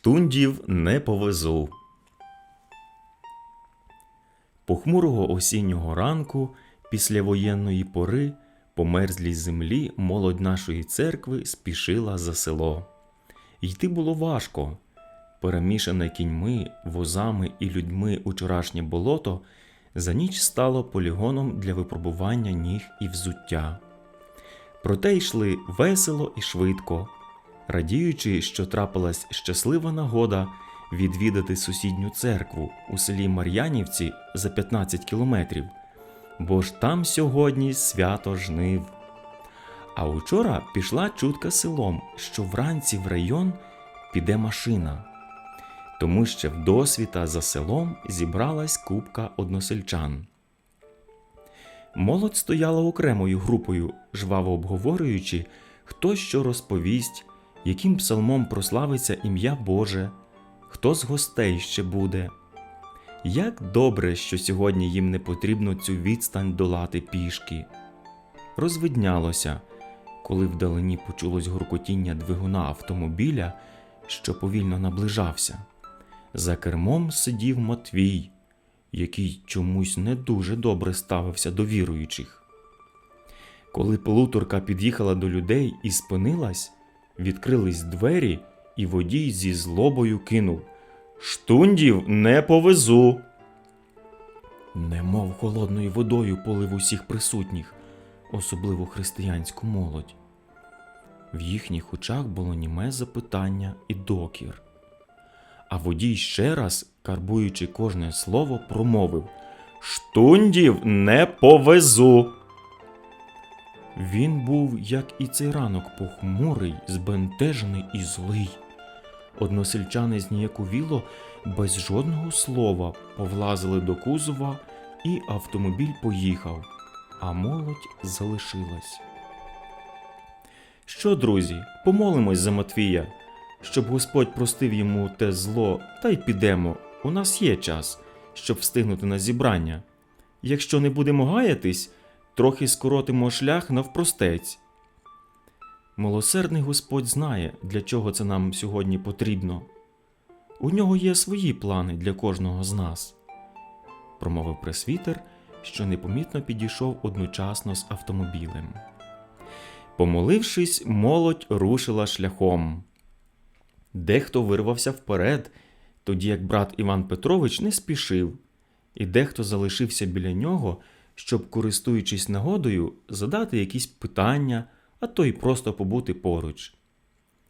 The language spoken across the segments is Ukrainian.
Штундів не повезу. Похмурого осіннього ранку, після воєнної пори, по мерзлій землі молодь нашої церкви спішила за село. Йти було важко. Перемішане кіньми, возами і людьми учорашнє болото за ніч стало полігоном для випробування ніг і взуття. Проте йшли весело і швидко, радіючи, що трапилась щаслива нагода відвідати сусідню церкву у селі Мар'янівці за 15 кілометрів, бо ж там сьогодні свято жнив. А учора пішла чутка селом, що вранці в район піде машина. Тому ще вдосвіта за селом зібралась купка односельчан. Молодь стояла окремою групою, жваво обговорюючи, хто що розповість, яким псалмом прославиться ім'я Боже, хто з гостей ще буде. Як добре, що сьогодні їм не потрібно цю відстань долати пішки. Розвиднялося, коли вдалині почулось гуркотіння двигуна автомобіля, що повільно наближався. За кермом сидів Матвій, який чомусь не дуже добре ставився до віруючих. Коли полуторка під'їхала до людей і спинилась, відкрились двері, і водій зі злобою кинув Штундів не повезу. Немов холодною водою полив усіх присутніх, особливо християнську молодь. В їхніх очах було німе запитання і докір. А водій ще раз, карбуючи кожне слово, промовив Штундів не повезу. Він був, як і цей ранок, похмурий, збентежений і злий. Односельчани зніяковіло без жодного слова повлазили до кузова, і автомобіль поїхав, а молодь залишилась. Що, друзі, помолимось за Матвія, щоб Господь простив йому те зло, та й підемо. У нас є час, щоб встигнути на зібрання. Якщо не будемо гаятись, трохи скоротимо шлях навпростець. Милосердний Господь знає, для чого це нам сьогодні потрібно. У нього є свої плани для кожного з нас, промовив пресвітер, що непомітно підійшов одночасно з автомобілем. Помолившись, молодь рушила шляхом. Дехто вирвався вперед, тоді як брат Іван Петрович не спішив, і дехто залишився біля нього, щоб, користуючись нагодою, задати якісь питання, а то й просто побути поруч.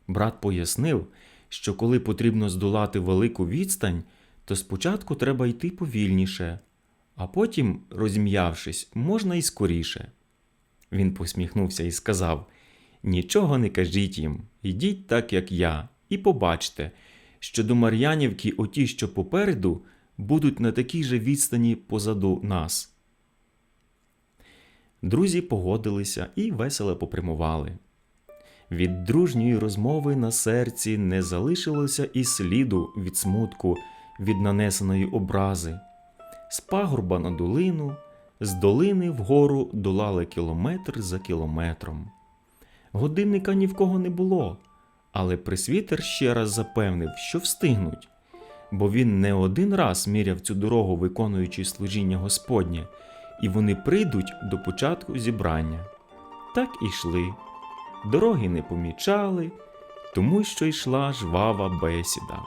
Брат пояснив, що коли потрібно здолати велику відстань, то спочатку треба йти повільніше, а потім, розім'явшись, можна і скоріше. Він посміхнувся і сказав: Нічого не кажіть їм, йдіть так, як я, і побачте, що до Мар'янівки оті, що попереду, будуть на такій же відстані позаду нас. Друзі погодилися і весело попрямували. Від дружньої розмови на серці не залишилося і сліду від смутку, від нанесеної образи. З пагорба на долину, з долини вгору долали кілометр за кілометром. Годинника ні в кого не було, але присвітер ще раз запевнив, що встигнуть, бо він не один раз міряв цю дорогу, виконуючи служіння Господнє, і вони прийдуть до початку зібрання. Так і йшли. Дороги не помічали, тому що йшла жвава бесіда.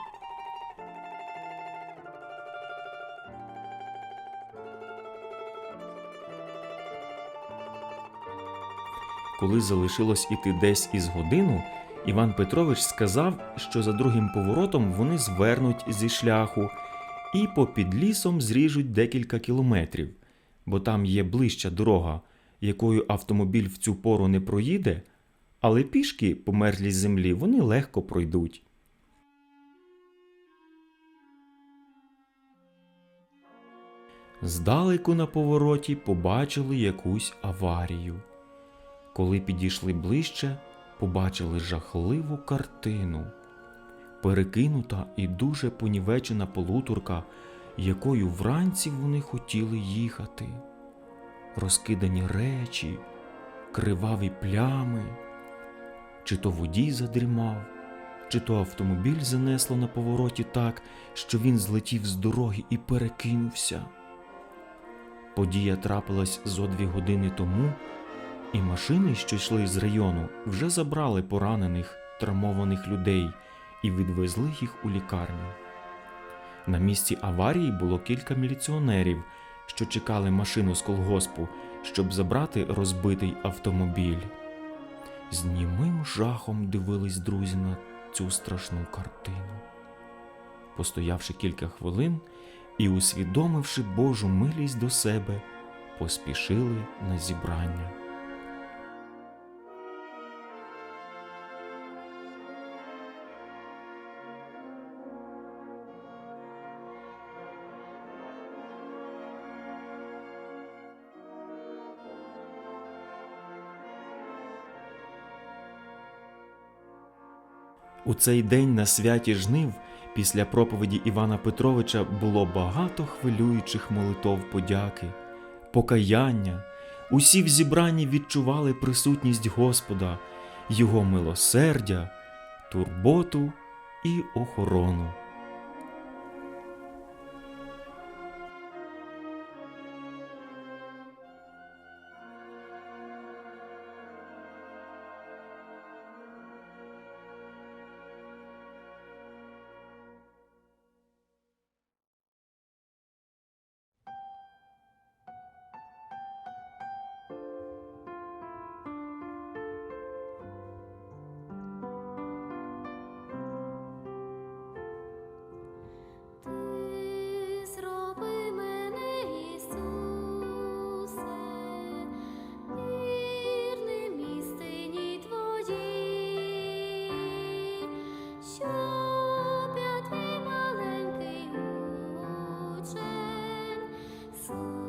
Коли залишилось іти десь із годину, Іван Петрович сказав, що за другим поворотом вони звернуть зі шляху і попід лісом зріжуть декілька кілометрів, бо там є ближча дорога, якою автомобіль в цю пору не проїде, але пішки по мерзлій землі вони легко пройдуть. Здалеку на повороті побачили якусь аварію. Коли підійшли ближче, побачили жахливу картину. Перекинута і дуже понівечена полуторка, якою вранці вони хотіли їхати. Розкидані речі, криваві плями, чи то водій задрімав, чи то автомобіль занесло на повороті так, що він злетів з дороги і перекинувся. Подія трапилась зо дві години тому, і машини, що йшли з району, вже забрали поранених, травмованих людей і відвезли їх у лікарню. На місці аварії було кілька міліціонерів, що чекали машину з колгоспу, щоб забрати розбитий автомобіль. З німим жахом дивились друзі на цю страшну картину. Постоявши кілька хвилин і усвідомивши Божу милість до себе, поспішили на зібрання. У цей день на святі жнив після проповіді Івана Петровича було багато хвилюючих молитов подяки, покаяння. Усі в зібранні відчували присутність Господа, Його милосердя, турботу і охорону. fool.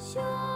Що